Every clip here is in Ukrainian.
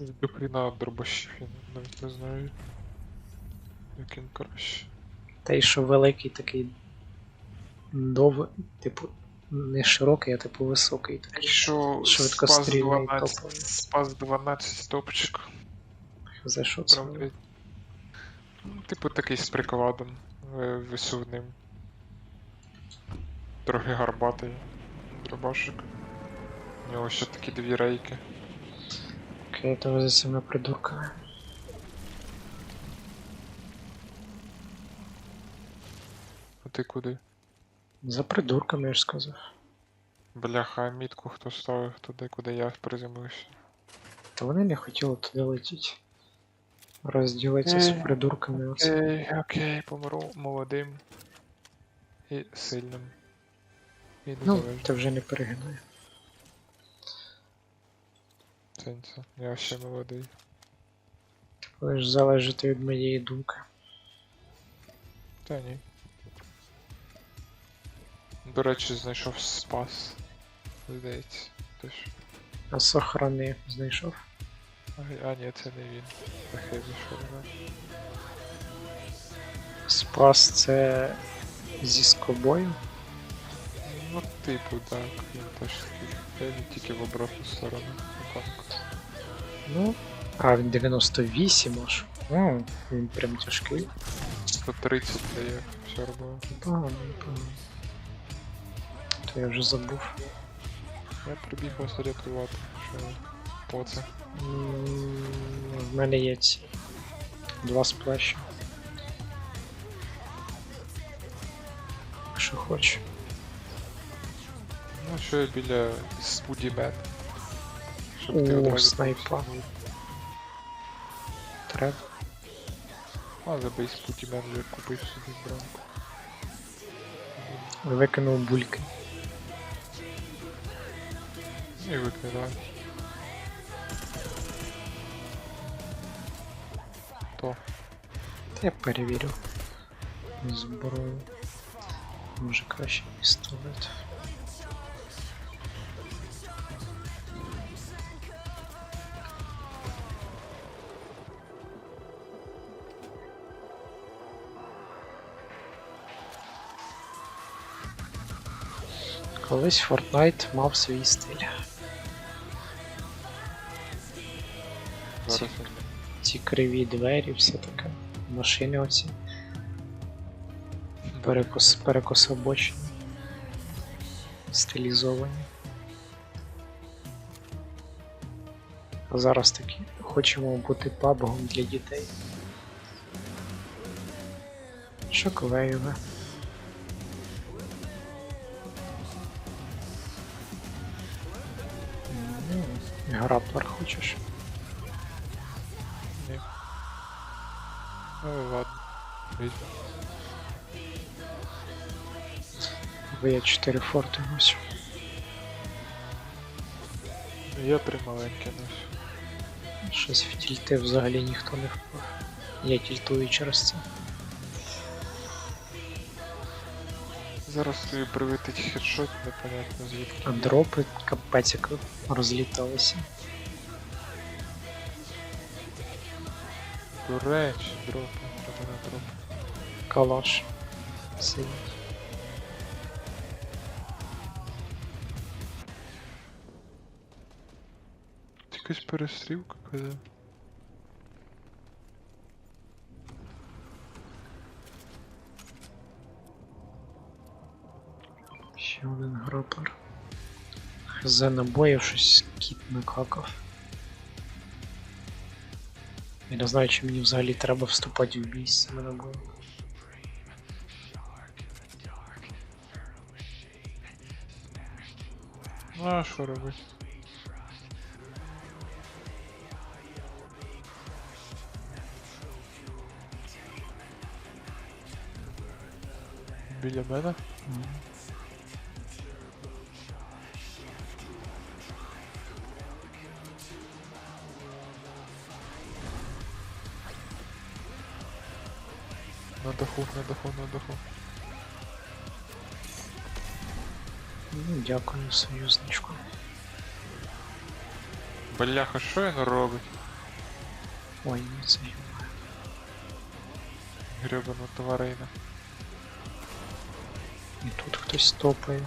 До хрена дробашів, я навіть не знаю. Як він краще. Та й що великий такий дов, типу, не широкий, а типу високий такий. Якщо Швидко спас 12, топовий. спас 12 топчик. За що це? Правда. Ну, Типу такий з прикладом е, висувним. Трохи гарбатий дробашик. У нього ще такі дві рейки. Ви за цими придурками. А ти куди? За придурками, я ж сказав. Бляха, мітку хто ставив туди, куди я приземлився. Та вони не хотіли туди летіти. Розділитися з Е, придурками. Оце. Окей, окей, помру молодим і сильним. І Ну, незалежним. ти вже не перегинай. Сенсі. Я ще молодий. Ви ж залежите від моєї думки. Та ні. До речі, знайшов спас. Здається. Теж. А сохрани знайшов. А, а ні, це не він. Зайшов, да. Спас це зі скобою. Ну, типу, так, він теж такий. Тільки в обратну сторону. Ну. А, він 98 аж. О, він прям тяжкий. 130 дає все робив. Непогано, непогано. То я вже забув. Я прибіг вас рятувати. Що по це? М, В мене є ці два сплеші. Якщо хочеш. Ну, що я біля спудімет. Щоб ти О, одразу снайпа. Треба. А, забий спудімет вже купив собі бранку. Викинув бульки. І викидав. То. Та я перевірю. Зброю. Може краще пістолет. Колись Fortnite мав свій стиль. Ці- Ці криві двері, все таке. Машини оці. Перекос, перекособочені. Стилізовані. А зараз такі хочемо бути пабгом для дітей. Шоковеєве. Граплер хочеш? Ні. Ну ладно. Візьму. Бо я 4 форти носю. Я три маленькі ношу. Щось в тільти взагалі ніхто не впав. Я тільтую через це. Зараз тобі прилетить хедшот, непонятно звідки. А дропи капець як розліталися. До речі, дропи, треба на дропи. Калаш. Сидить. Якась перестрілка коли. Ще один гропер. Хз набоїв щось кіт накакав. Я не знаю, чи мені взагалі треба вступати в бій з цими набоями. Ну а що робити? Біля мене? На даху, на даху, на даху. Ну, дякую, союзничку. Бляха, що він робить? Ой, не це. Гребана тварина. І тут хтось топає.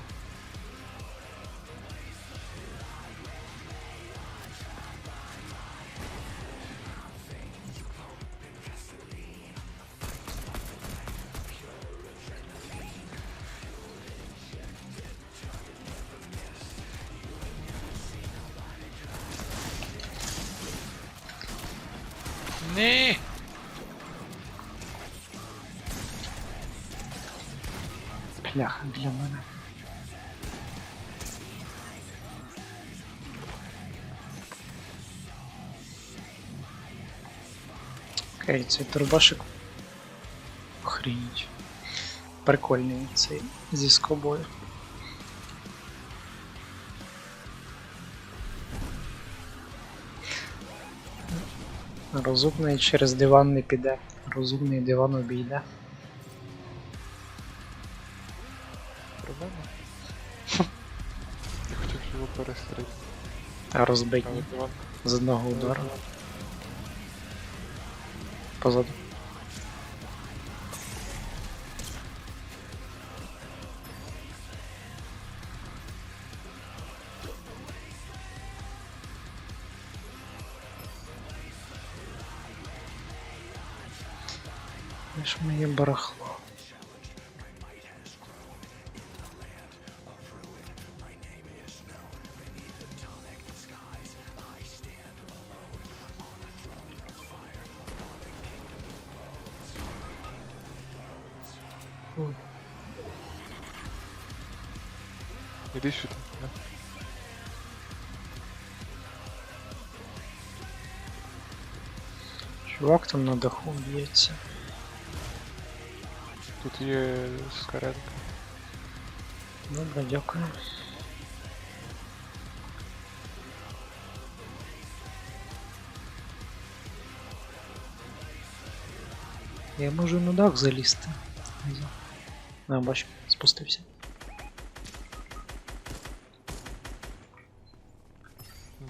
Ні! Пляха для мене. Окей, цей турбашик. Охренеть. Прикольний цей зі скобою. Розумний через диван не піде. Розумний диван обійде. Проблема? Я хотів його перестрити. А розбить з одного удару. Позаду. ж моє барахло? Ой, Іди сюди. да. Чувак там на даху б'ється. Тут є скаренка. Добре, дякую. Я можу на дах залізти. А, бачу, спустився.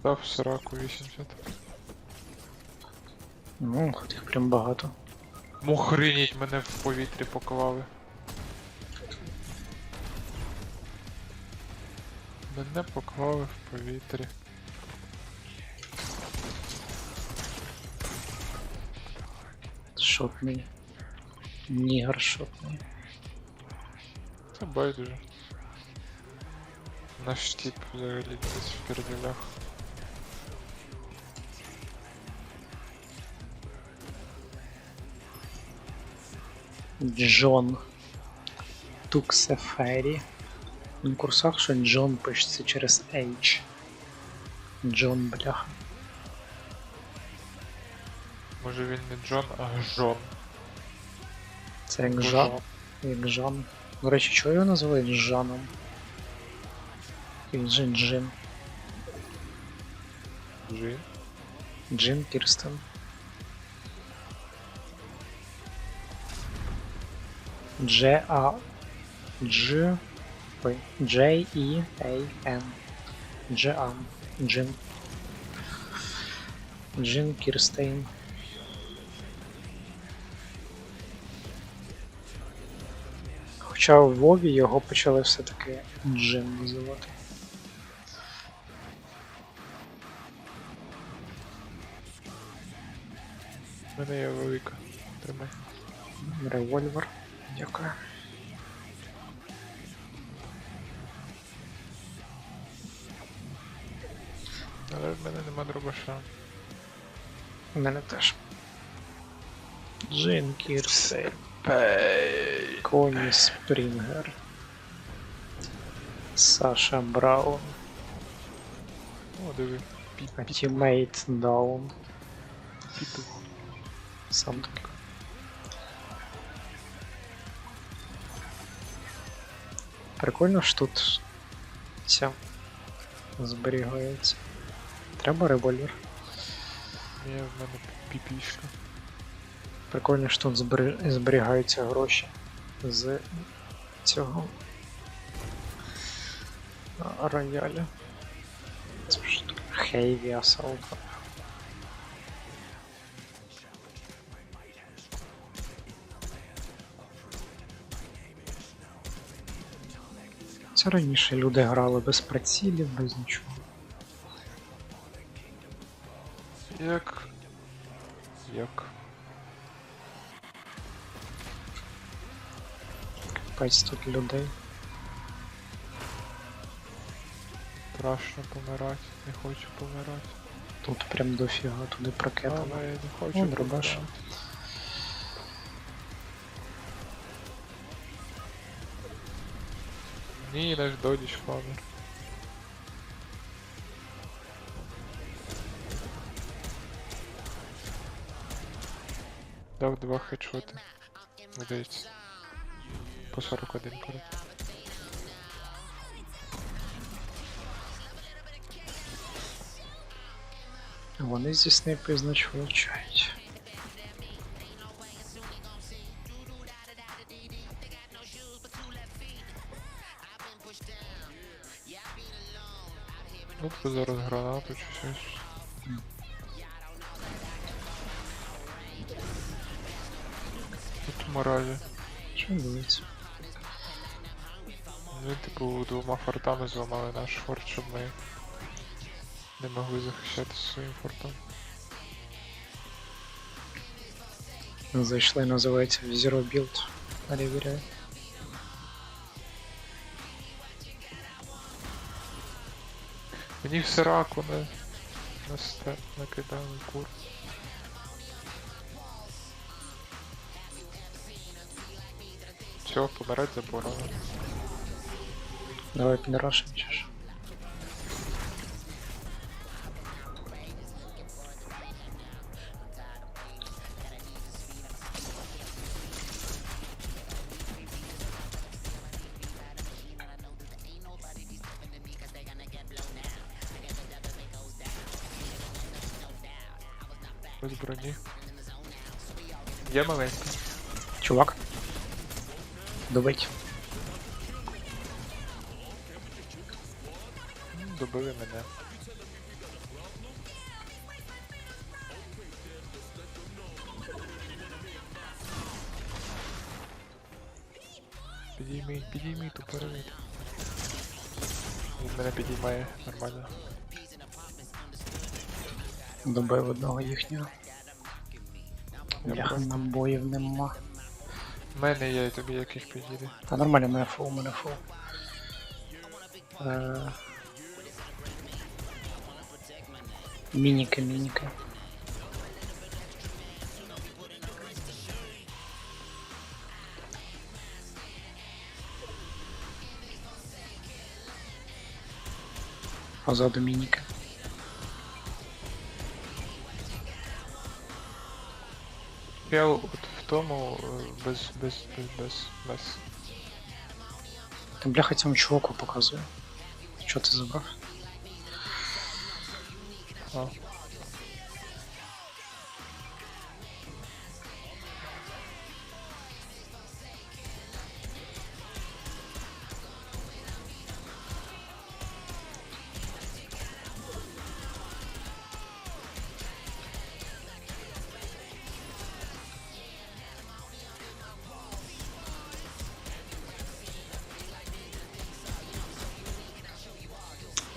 Дав сраку 80. Ну, хоч їх прям багато. Мухриніть мене в повітрі поклали. Мене поклали в повітрі. Шотний. Нігер шотний. Це байдуже. Наш тип взагалі десь в переділях. Джон. Туксефері. На курсах, що Джон пишеться через H. Джон, бляха. Може він не Джон, а Жон. Це як Жан. Як Жан. До речі, чого його називають Жаном? Він же Джин. Джин. Джин Кірстен. Дж А. Дж. Ой. J E A N. Джан. Джин. Джин Кірстейн. Хоча в Вові його почали все-таки Джин називати. У мене є велика. Тримай. Револьвер. Дякую. Але в мене нема дробаша. У мене теж. Джин Кірстейн. Пей. Коні Спрінгер. Саша Браун. О, диви. Тімейт Даун. Сам такий. Прикольно ж тут ця зберігається. Треба револьвер. Є в мене піпішка. Прикольно ж тут зберігаються гроші з цього рояля. Це ж Heavy Assault. Це раніше люди грали без прицілів, без нічого. Як. Як. Капець тут людей. Страшно помирати. Не хочу помирати. Тут прям дофіга туди прокетано. Але я не хочу О, дробаш. помирати. Ні, наш додіч флавер. Дав два хедшоти. Здається. По 41 коротко. Вони зі снайпи, значить, влучають. Ну, тут зараз гранату чи щось. Тут моралі. Що відбувається? Ми, типу, двома фортами зламали наш форт, щоб ми не могли захищати своїм фортом. Зайшли, називається Zero Build. Перевіряю. Мені в сираку не на степ накидали курс. Все, помирать заборонено. Давай підрашим чи Є маленький. Чувак. Добить. Добили мене. Підійми, підійми ту перевід. Він мене підіймає нормально. Добив одного їхнього. Я Бляха, просто- набоїв нема. В мене є, і тобі яких підійде. Та нормально, мене фул, мене фул. Е... Мініки, мініки. Позаду мініки. Я от в тому е, без, без, без, без, без. Та бляха цьому чуваку показує. Що ти забрав? А.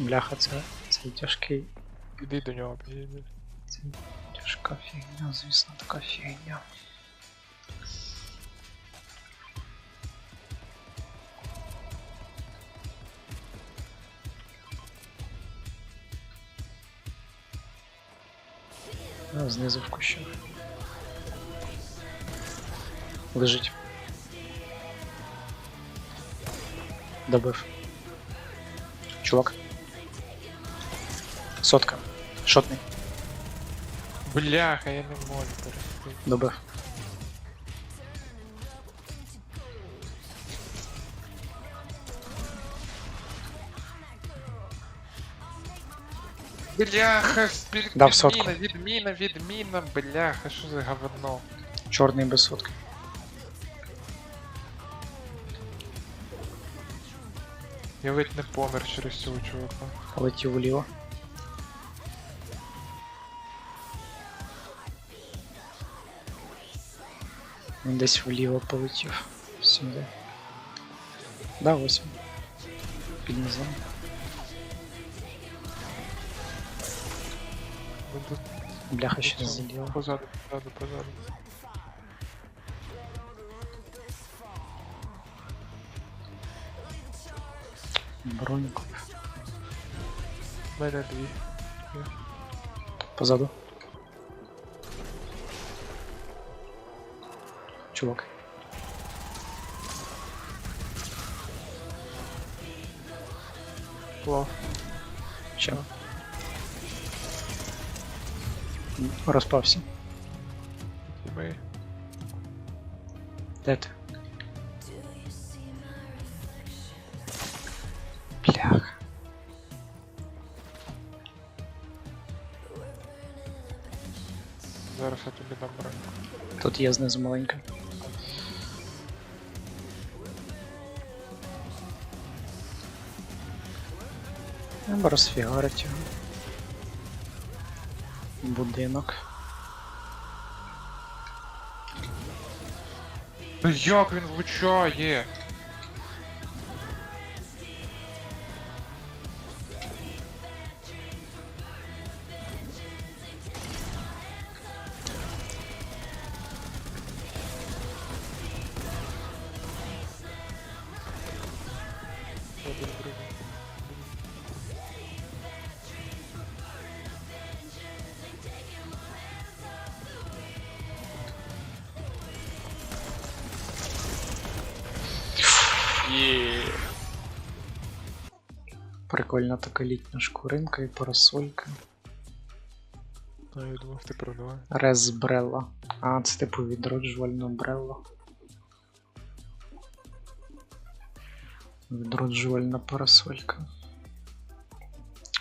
Бляха, це, це тяжкий. Іди до нього, підійди. Це тяжка фігня, звісно, така фігня. А, знизу в кущах. Лежить. Добив. Чувак. Сотка. Шотний. Бляха, я не можу. Добив. Бляха, спір... Дав сотку. відміна, відміна, відміна, бляха, що за говно. Чорний без сотки. Я ледь не помер через цього чувака. Полетів вліво. Він десь вліво полетів. Сюди. Да, ось. він. Під низом. Бляха ще заділа. позаду, позаду, позаду. Броньку. Мене дві. Позаду. Чувак. Плав. Ще. М, Розпався. І ми. Де ти? Блях. Зараз я тобі дам броньку. Тут є знизу маленька. Треба розфігарить його. Будинок. Ну як він влучає? Прикольна така літня шкуринка і парасолька. А я думав, ти продавай. Резбрелла. А, це типу відроджувальна брелла. Відроджувальна парасолька.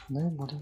Не буде.